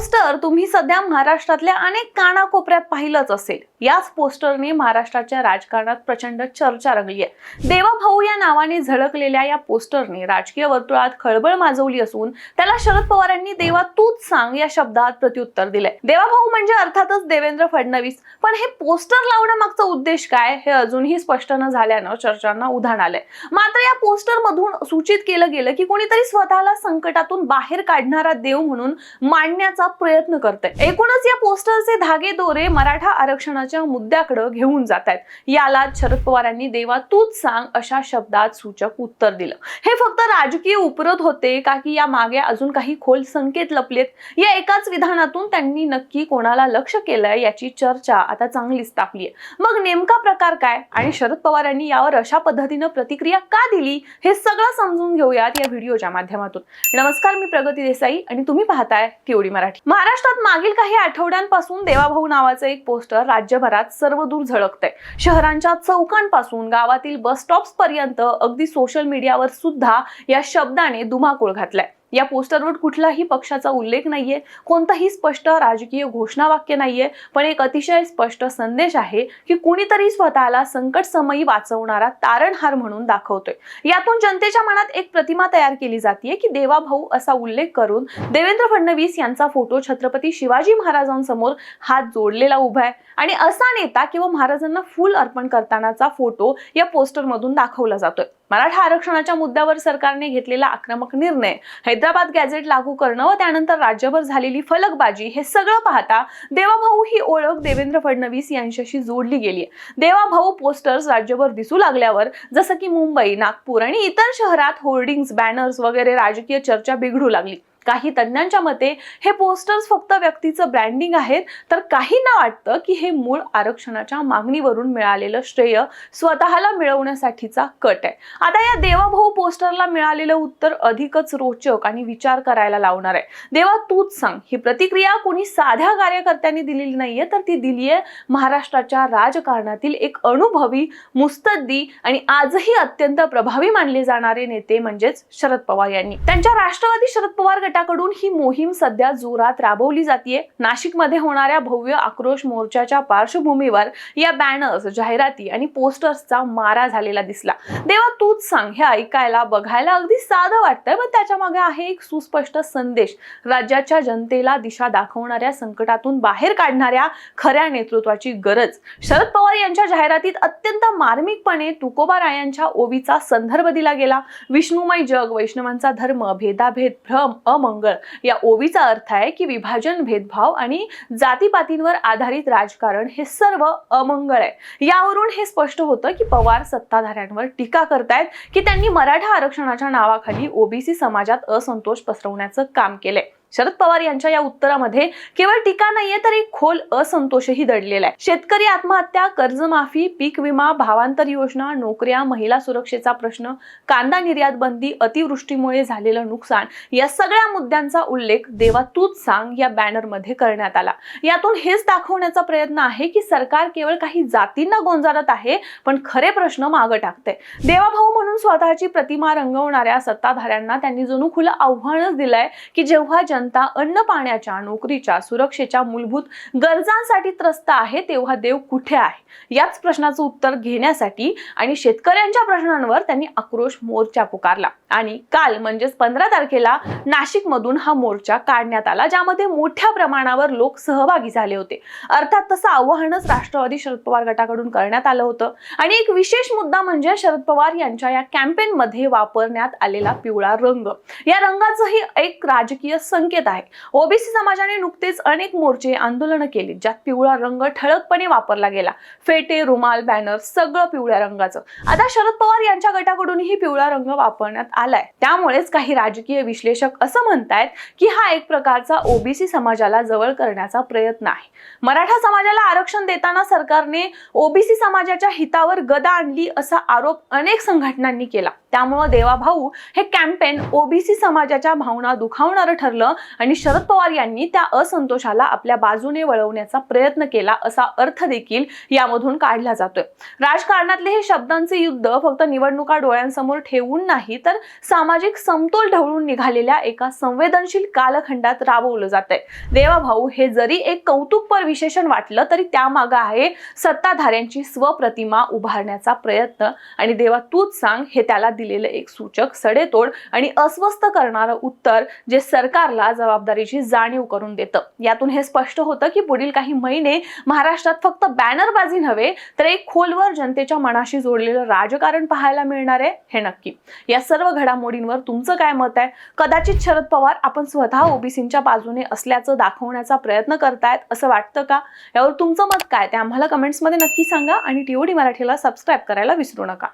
Poster तुम्ही सध्या महाराष्ट्रातल्या अनेक कानाकोपऱ्यात पाहिलंच असेल. याच पोस्टरने महाराष्ट्राच्या राजकारणात प्रचंड चर्चा रंगली आहे. देवाभाऊ या नावाने झळकलेल्या या पोस्टरने राजकीय वर्तुळात खळबळ माजवली असून त्याला शरद पवारांनी देवा तूच सांग या शब्दात प्रत्युत्तर दिलंय. देवाभाऊ म्हणजे अर्थातच देवेंद्र फडणवीस. पण हे पोस्टर लावण्यामागचा उद्देश काय हे अजूनही स्पष्ट न झाल्यानं चर्चांना उधाण आलंय. मात्र या पोस्टर मधून सूचित केलं गेलं की कोणीतरी स्वतःला संकटातून बाहेर काढणारा देव म्हणून मांडण्याचा प्रयत्न करतोय. एकूणच या पोस्टरचे धागे दोरे मराठा आरक्षणाच्या महत्त्वाच्या मुद्द्याकडे घेऊन जात आहेत याला शरद पवारांनी देवा तूच सांग अशा शब्दात सूचक उत्तर दिलं. हे फक्त राजकीय उपरोध होते का की या मागे अजून काही खोल संकेत लपलेत? या एकाच विधानातून त्यांनी नक्की कोणाला लक्ष केलंय याची चर्चा आता चांगलीच तापली आहे मग नेमका प्रकार काय? आणि शरद पवारांनी यावर अशा पद्धतीनं प्रतिक्रिया का दिली? हे सगळं समजून घेऊयात या व्हिडिओच्या माध्यमातून. नमस्कार मी प्रगती देसाई आणि तुम्ही पाहताय केवडी मराठी. महाराष्ट्रात मागील काही आठवड्यांपासून देवाभाऊ नावाचं एक पोस्टर राज्य राज्यभरात सर्वदूर झळकतंय. शहरांच्या चौकांपासून गावातील बस स्टॉप्स पर्यंत अगदी सोशल मीडियावर सुद्धा या शब्दाने धुमाकूळ घातलाय. या पोस्टरवर कुठलाही पक्षाचा उल्लेख नाहीये कोणताही स्पष्ट राजकीय घोषणावाक्य नाहीये पण एक अतिशय स्पष्ट संदेश आहे की कुणीतरी स्वतःला संकट समयी वाचवणारा तारणहार म्हणून दाखवतोय. यातून जनतेच्या मनात एक प्रतिमा तयार केली जाते की देवाभाऊ असा उल्लेख करून देवेंद्र फडणवीस यांचा फोटो छत्रपती शिवाजी महाराजांसमोर हात जोडलेला उभा आहे आणि असा नेता किंवा महाराजांना फुल अर्पण करतानाचा फोटो या पोस्टरमधून दाखवला जातोय. मराठा आरक्षणाच्या मुद्द्यावर सरकारने घेतलेला आक्रमक निर्णय हैदराबाद गॅझेट लागू करणं व त्यानंतर राज्यभर झालेली फलकबाजी हे सगळं पाहता देवाभाऊ ही ओळख देवेंद्र फडणवीस यांच्याशी जोडली गेली देवाभाऊ पोस्टर्स राज्यभर दिसू लागल्यावर जसं की मुंबई नागपूर आणि इतर शहरात होर्डिंग्स बॅनर्स वगैरे राजकीय चर्चा बिघडू लागली. काही तज्ज्ञांच्या मते हे पोस्टर्स फक्त व्यक्तीचं ब्रँडिंग आहेत तर काहींना वाटतं की हे मूळ आरक्षणाच्या मागणीवरून मिळालेलं श्रेय स्वतःला मिळवण्यासाठीचा कट आहे. आता या देवाभाऊ पोस्टरला मिळालेलं उत्तर अधिकच रोचक आणि विचार करायला लावणार आहे. देवा तूच सांग ही प्रतिक्रिया कोणी साध्या कार्यकर्त्यांनी दिलेली नाहीये तर ती दिलीये महाराष्ट्राच्या राजकारणातील एक अनुभवी मुस्तद्दी आणि आजही अत्यंत प्रभावी मानले जाणारे नेते म्हणजेच शरद पवार यांनी. त्यांच्या राष्ट्रवादी शरद पवार गटाकडून ही मोहीम सध्या जोरात राबवली जाते नाशिकमध्ये होणाऱ्या भव्य आक्रोश मोर्चाच्या पार्श्वभूमीवर या बॅनर्स जाहिराती आणि पोस्टर्सचा मारा झालेला दिसला. देवा तूच सांग हे ऐकायला बघायला अगदी साधं वाटतंय पण त्याच्यामागे आहे एक सुस्पष्ट संदेश. राज्याच्या जनतेला दिशा दाखवणाऱ्या संकटातून बाहेर काढणाऱ्या खऱ्या नेतृत्वाची गरज. शरद पवार यांच्या जाहिरातीत अत्यंत मार्मिकपणे तुकोबा रायांच्या ओवीचा संदर्भ दिला गेला. विष्णुमय जग वैष्णवांचा धर्म भेदाभेद भ्रम अमंगळ या ओवीचा अर्थ आहे की विभाजन भेदभाव आणि जातीपातींवर आधारित राजकारण हे सर्व अमंगळ आहे. यावरून हे स्पष्ट होतं की पवार सत्ताधाऱ्यांवर टीका करतायत की त्यांनी मराठा आरक्षणाच्या नावाखाली ओबीसी समाजात असंतोष पसरवण्याचं काम केलंय. शरद पवार यांच्या या उत्तरामध्ये केवळ टीका नाहीये तर एक खोल असंतोषही दडलेला आहे. शेतकरी आत्महत्या कर्जमाफी पीक विमा भावांतर योजना नोकऱ्या महिला सुरक्षेचा प्रश्न कांदा निर्यात बंदी अतिवृष्टीमुळे झालेलं नुकसान या सगळ्या मुद्द्यांचा उल्लेख देवा तूच सांग या बॅनरमध्ये करण्यात आला. यातून हेच दाखवण्याचा प्रयत्न आहे की सरकार केवळ काही जातींना गोंजारत आहे पण खरे प्रश्न मागं टाकते देवाभाऊ म्हणून स्वतःची प्रतिमा रंगवणाऱ्या सत्ताधाऱ्यांना त्यांनी जणू खुलं आव्हानच दिलंय की जेव्हा जनता अन्न पाण्याच्या नोकरीच्या सुरक्षेच्या मूलभूत गरजांसाठी त्रस्त आहे तेव्हा देव कुठे आहे? याच प्रश्नाचं उत्तर घेण्यासाठी आणि शेतकऱ्यांच्या प्रश्नांवर त्यांनी आक्रोश मोर्चा पुकारला. आणि काल म्हणजेच पंधरा तारखेला नाशिक मधून हा मोर्चा काढण्यात आला ज्यामध्ये मोठ्या प्रमाणावर लोक सहभागी झाले होते. अर्थात तसं आव्हानच राष्ट्रवादी शरद पवार गटाकडून करण्यात आलं होतं. आणि एक विशेष मुद्दा म्हणजे शरद पवार यांच्या या कॅम्पेन मध्ये वापरण्यात आलेला पिवळा रंग. या रंगाचंही एक राजकीय संकेत आहे ओबीसी समाजाने नुकतेच अनेक मोर्चे आंदोलनं केली ज्यात पिवळा रंग ठळकपणे वापरला गेला. फेटे रुमाल बॅनर सगळं पिवळ्या रंगाचं. आता शरद पवार यांच्या गटाकडूनही पिवळा रंग वापरण्यात आलाय. त्यामुळेच काही राजकीय विश्लेषक असं म्हणतायत की हा एक प्रकारचा ओबीसी समाजाला जवळ करण्याचा प्रयत्न आहे. मराठा समाजाला आरक्षण देताना सरकारने ओबीसी समाजाच्या हितावर गदा आणली असा आरोप अनेक संघटनांनी केला. त्यामुळं देवा भाऊ हे कॅम्पेन ओबीसी समाजाच्या भावना दुखावणारं ठरलं आणि शरद पवार यांनी त्या असंतोषाला आपल्या बाजूने वळवण्याचा प्रयत्न केला असा अर्थ देखील यामधून काढला जातोय. राजकारणातले हे शब्दांचे युद्ध फक्त निवडणुका डोळ्यांसमोर ठेवून नाही तर सामाजिक समतोल ढवळून निघालेल्या एका संवेदनशील कालखंडात राबवलं जात आहे देवाभाऊ हे जरी एक कौतुकपर विशेषण वाटलं तरी त्यामागं आहे सत्ताधाऱ्यांची स्वप्रतिमा उभारण्याचा प्रयत्न आणि देवा तूच सांग हे त्याला दिलेलं एक सूचक सडेतोड आणि अस्वस्थ करणारं उत्तर जे सरकारला जबाबदारीची जाणीव करून देतं. यातून हे स्पष्ट होतं की पुढील काही महिने महाराष्ट्रात फक्त बॅनरबाजी नव्हे तर एक खोलवर जनतेच्या मनाशी जोडलेलं राजकारण पाहायला मिळणार आहे हे नक्की. या सर्व घडामोडींवर तुमचं काय मत आहे? कदाचित शरद पवार आपण स्वतः ओबीसींच्या बाजूने असल्याचं दाखवण्याचा प्रयत्न करतायत असं वाटतं का? यावर तुमचं मत काय? ते आम्हाला कमेंट्समध्ये नक्की सांगा आणि टीओडी मराठीला सबस्क्राईब करायला विसरू नका.